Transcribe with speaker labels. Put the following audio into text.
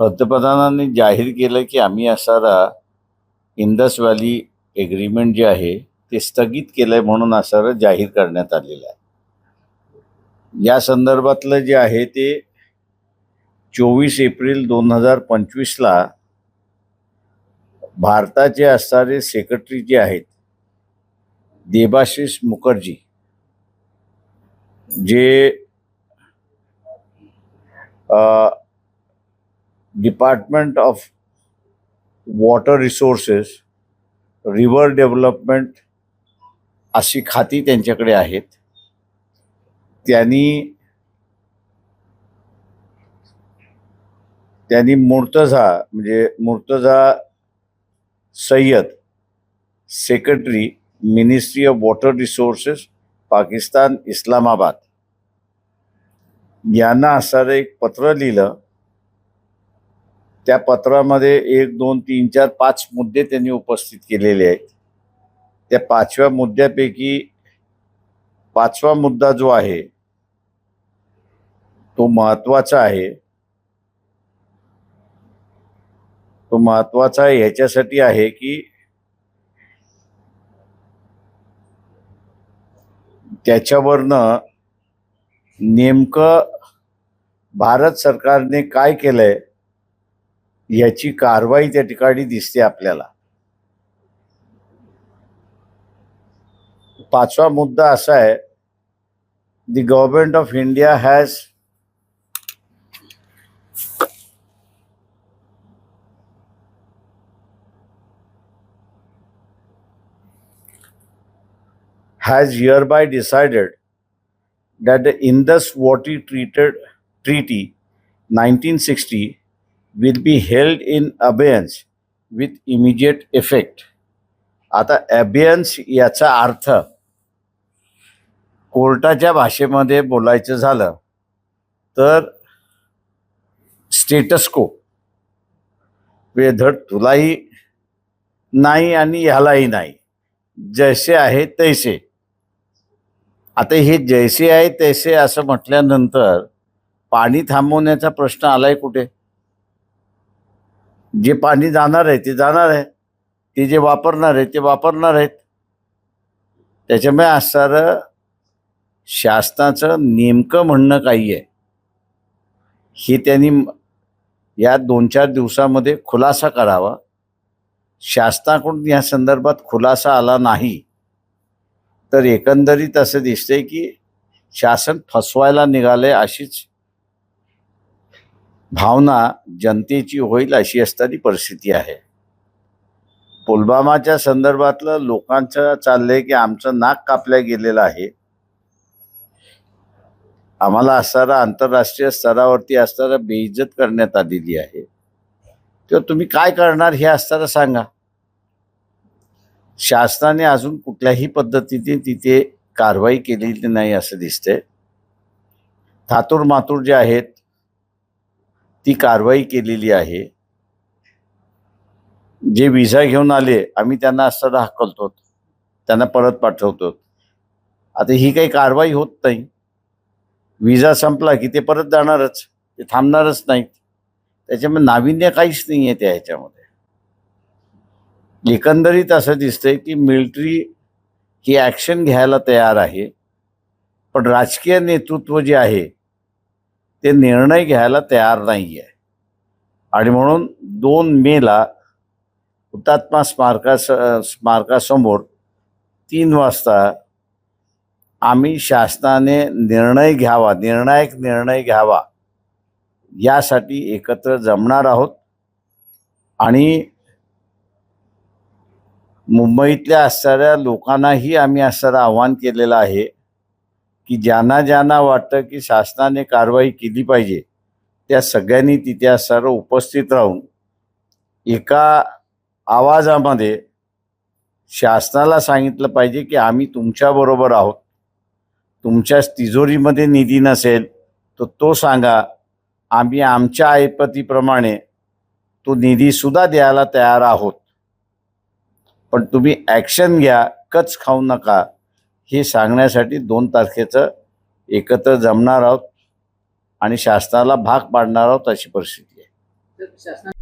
Speaker 1: पंतप्रधानांनी जाहीर केलं की आम्ही असारा इंदस व्हॅली एग्रीमेंट जे आहे ते स्थगित केलंय म्हणून असारा जाहीर करण्यात आलेलं आहे. या संदर्भातलं जे आहे ते चोवीस एप्रिल दोन हजार पंचवीसला भारताचे असणारे सेक्रेटरी जे आहेत देबाशिष मुखर्जी जे department of water resources river development अशी खाती त्यांच्याकडे आहेत. त्यांनी त्यांनी मुर्तझा म्हणजे Murtaza Syed secretary ministry of water resources Pakistan Islamabad. यांना असणारं एक पत्र लिहिलं त्या पत्रामध्ये एक दोन तीन चार पाच मुद्दे त्यांनी उपस्थित केलेले आहेत. त्या पाचव्या मुद्द्यापैकी पाचवा मुद्दा जो आहे तो महत्त्वाचा आहे. तो महत्त्वाचा ह्याच्यासाठी आहे की त्याच्यावरनं नेमकं भारत सरकारने काय केलंय याची कारवाई त्या ठिकाणी दिसते आपल्याला. पाचवा मुद्दा असा आहे the government of India has has hereby decided that the Indus water treated treaty nineteen sixty will be held in abeyance with immediate effect आता ॲबियन्स याचा अर्थ कोर्टाच्या भाषेमध्ये बोलायचं झालं तर स्टेटस्को वेधड तुलाही नाही आणि ह्यालाही नाही. जैसे आहे तैसे. आता हे जैसे आहे तैसे असं म्हटल्यानंतर पाणी थांबवण्याचा प्रश्न आलाय कुठे? जे पाणी जाणार आहे ते जाणार आहे. ते जे वापरणार आहे ते वापरणार आहेत. त्याच्यामुळे असणारं शासनाचं नेमकं म्हणणं काही आहे. हे त्यांनी या दोन चार दिवसामध्ये खुलासा करावा. शासनाकडून या संदर्भात खुलासा आला नाही. तर एकंदरीत असं दिसतंय की शासन फसवायला निघाले अशीच भावना जनतेची होईल अशी असणारी परिस्थिती आहे. पुलवामाच्या संदर्भातलं लोकांचं चाललंय की आमचं नाक कापल्या गेलेलं आहे. आम्हाला असणारा आंतरराष्ट्रीय स्तरावरती असणारा बेइज्जत करण्यात आलेली आहे. तेव्हा तुम्ही काय करणार हे असताना सांगा. शासनाने अजून कुठल्याही पद्धतीने तिथे कारवाई केलेली नाही असं दिसतंय. थातूर मातूर जे आहेत ती कारवाई केलेली आहे. जे विजा घेऊन आले आम्ही त्यांना असताना हकलतो त्यांना परत पाठवतो. आता ही काही कारवाई होत नाही. विजा संपला की ते परत जाणारच. ते थांबणारच नाहीत. त्याच्यामुळे नाविन्य काहीच नाही आहे त्या ह्याच्यामध्ये. एकंदरीत असं दिसतंय की मिलिटरी ही ॲक्शन घ्यायला तयार आहे. पण राजकीय नेतृत्व जे आहे ते निर्णय घ्यायला तयार नाही आहे आणि म्हणून दोन मेला हुतात्मा स्मारकास स्मारकासमोर तीन वाजता आम्ही शासनाने निर्णय घ्यावा निर्णायक निर्णय घ्यावा यासाठी एकत्र जमणार आहोत. आणि मुंबईतल्या असणाऱ्या लोकांनाही आम्ही असणारं आव्हान केलेलं आहे की ज्यांना ज्यांना वाटतं की शासनाने कारवाई केली पाहिजे त्या सगळ्यांनी तिथे सर्व उपस्थित राहून एका आवाजामध्ये शासनाला सांगितलं पाहिजे की आम्ही तुमच्याबरोबर आहोत. तुमच्या तिजोरीमध्ये निधी नसेल तर तो सांगा. आम्ही आमच्या ऐपतीप्रमाणे तो निधीसुद्धा द्यायला तयार आहोत. पण तुम्ही ॲक्शन घ्या कच खाऊ नका. हे सांगण्यासाठी दोन तारखेचं एकत्र जमणार आहोत आणि शासनाला भाग पाडणार आहोत अशी परिस्थिती आहे.